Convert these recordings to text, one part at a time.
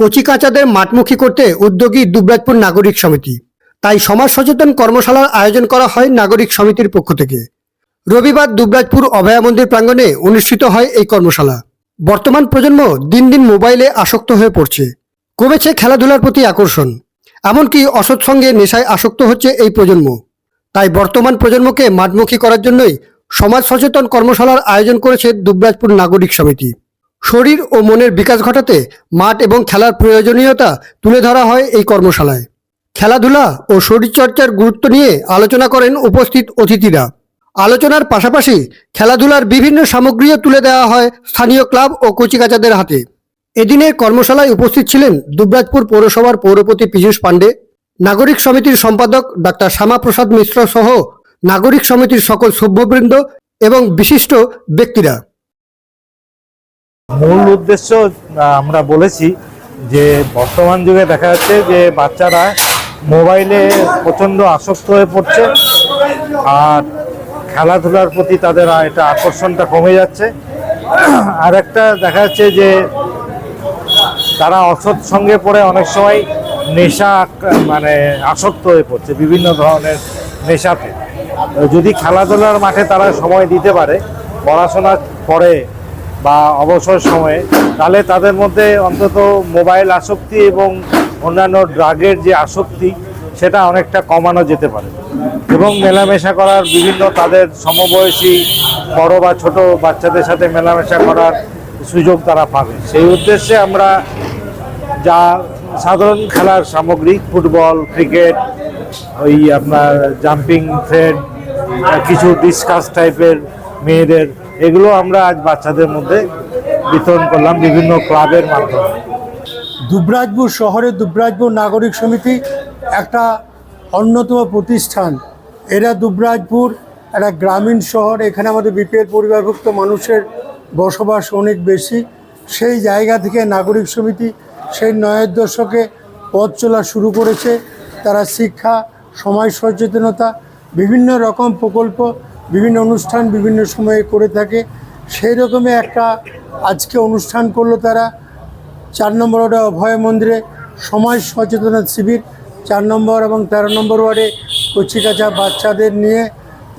কচি কাঁচাদের মাঠমুখী করতে উদ্যোগী দুবরাজপুর নাগরিক সমিতি। তাই সমাজ সচেতন কর্মশালার আয়োজন করা হয় নাগরিক সমিতির পক্ষ থেকে। রবিবার দুবরাজপুর অভয়া মন্দির প্রাঙ্গণে অনুষ্ঠিত হয় এই কর্মশালা। বর্তমান প্রজন্ম দিন দিন মোবাইলে আসক্ত হয়ে পড়ছে। কমেছে খেলাধুলার প্রতি আকর্ষণ। এমনকি অসৎ সঙ্গে নেশায় আসক্ত হচ্ছে এই প্রজন্ম। তাই বর্তমান প্রজন্মকে মাঠমুখী করার জন্যই সমাজ সচেতন কর্মশালার আয়োজন করেছে দুবরাজপুর নাগরিক সমিতি। শরীর ও মনের বিকাশ ঘটাতে মাঠ এবং খেলার প্রয়োজনীয়তা তুলে ধরা হয় এই কর্মশালায়। খেলাধুলা ও শরীরচর্চার গুরুত্ব নিয়ে আলোচনা করেন উপস্থিত অতিথিরা। আলোচনার পাশাপাশি খেলাধুলার বিভিন্ন সামগ্রীও তুলে দেওয়া হয় স্থানীয় ক্লাব ও কচিকাচাদের হাতে। এদিনের কর্মশালায় উপস্থিত ছিলেন দুবরাজপুর পৌরসভার পৌরপতি পীযূষ পাণ্ডে, নাগরিক সমিতির সম্পাদক ডাক্তার শ্যামাপ্রসাদ মিশ্র সহ নাগরিক সমিতির সকল সভ্যবৃন্দ এবং বিশিষ্ট ব্যক্তিরা। মূল উদ্দেশ্য আমরা বলেছি যে বর্তমান যুগে দেখা যাচ্ছে যে বাচ্চারা মোবাইলে প্রচণ্ড আসক্ত হয়ে পড়ছে আর খেলাধুলার প্রতি তাদের এটা আকর্ষণটা কমে যাচ্ছে। আর একটা দেখা যাচ্ছে যে তারা অসৎ সঙ্গে পড়ে অনেক সময় নেশা মানে আসক্ত হয়ে পড়ছে বিভিন্ন ধরনের নেশাতে। যদি খেলাধুলার মাঠে তারা সময় দিতে পারে পড়াশোনার পরে বা অবসর সময়ে, তাহলে তাদের মধ্যে অন্তত মোবাইল আসক্তি এবং অন্যান্য ড্রাগের যে আসক্তি, সেটা অনেকটা কমানো যেতে পারে। এবং মেলামেশা করার বিভিন্ন তাদের সমবয়সী বড় বা ছোট বাচ্চাদের সাথে মেলামেশা করার সুযোগ তারা পাবে। সেই উদ্দেশ্যে আমরা যা সাধারণ খেলার সামগ্রী, ফুটবল, ক্রিকেট, ওই আপনার জাম্পিং থ্রেড কিছু ডিসকাস টাইপের মেয়েদের, এগুলো আমরা আজ বাচ্চাদের মধ্যে বিতরণ করলাম বিভিন্ন ক্লাবের মাধ্যমে। দুবরাজপুর শহরের দুবরাজপুর নাগরিক সমিতি একটা অন্যতম প্রতিষ্ঠান। এরা দুবরাজপুর একটা গ্রামীণ শহর, এখানে আমাদের বিপিএল পরিবারভুক্ত মানুষের বসবাস অনেক বেশি। সেই জায়গা থেকে নাগরিক সমিতি সেই নয়ের দশকে পথ চলা শুরু করেছে। তারা শিক্ষা, সমাজ সচেতনতা, বিভিন্ন রকম প্রকল্প বিভিন্ন অনুষ্ঠান বিভিন্ন সময়ে করে থাকে। সেই রকমই একটা আজকে অনুষ্ঠান করল তারা। চার নম্বর ওয়ার্ডে অভয় মন্দিরে সমাজ সচেতনতা শিবির, চার নম্বর এবং তেরো নম্বর ওয়ার্ডে কচিকাচা বাচ্চাদের নিয়ে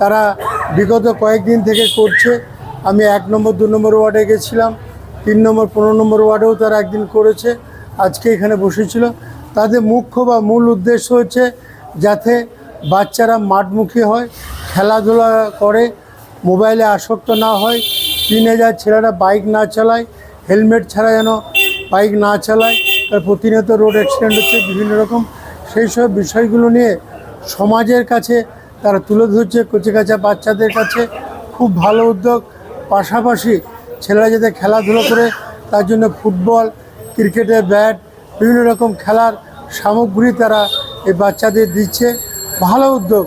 তারা বিগত কয়েকদিন থেকে করছে। আমি এক নম্বর, দু নম্বর ওয়ার্ডে গেছিলাম, তিন নম্বর, পনেরো নম্বর ওয়ার্ডেও তারা একদিন করেছে, আজকে এখানে বসেছিল। তাদের মুখ্য বা মূল উদ্দেশ্য হচ্ছে যাতে বাচ্চারা মাঠমুখী হয় খেলাধুলা করে, মোবাইলে আসক্ত না হয় টিনেজার ছেলেরা বাইক না চালায় হেলমেট ছাড়া যেন বাইক না চালায়, তার প্রতিনিয়ত রোড অ্যাক্সিডেন্ট হচ্ছে, বিভিন্ন রকম। সেই সব বিষয়গুলো নিয়ে সমাজের কাছে তারা তুলে ধরছে কচিকাচা বাচ্চাদের কাছে খুব ভালো উদ্যোগ। পাশাপাশি ছেলেরা যাতে খেলাধুলো করে, তার জন্য ফুটবল ক্রিকেটের ব্যাট বিভিন্ন রকম খেলার সামগ্রী তারা এই বাচ্চাদের দিচ্ছে। ভালো উদ্যোগ।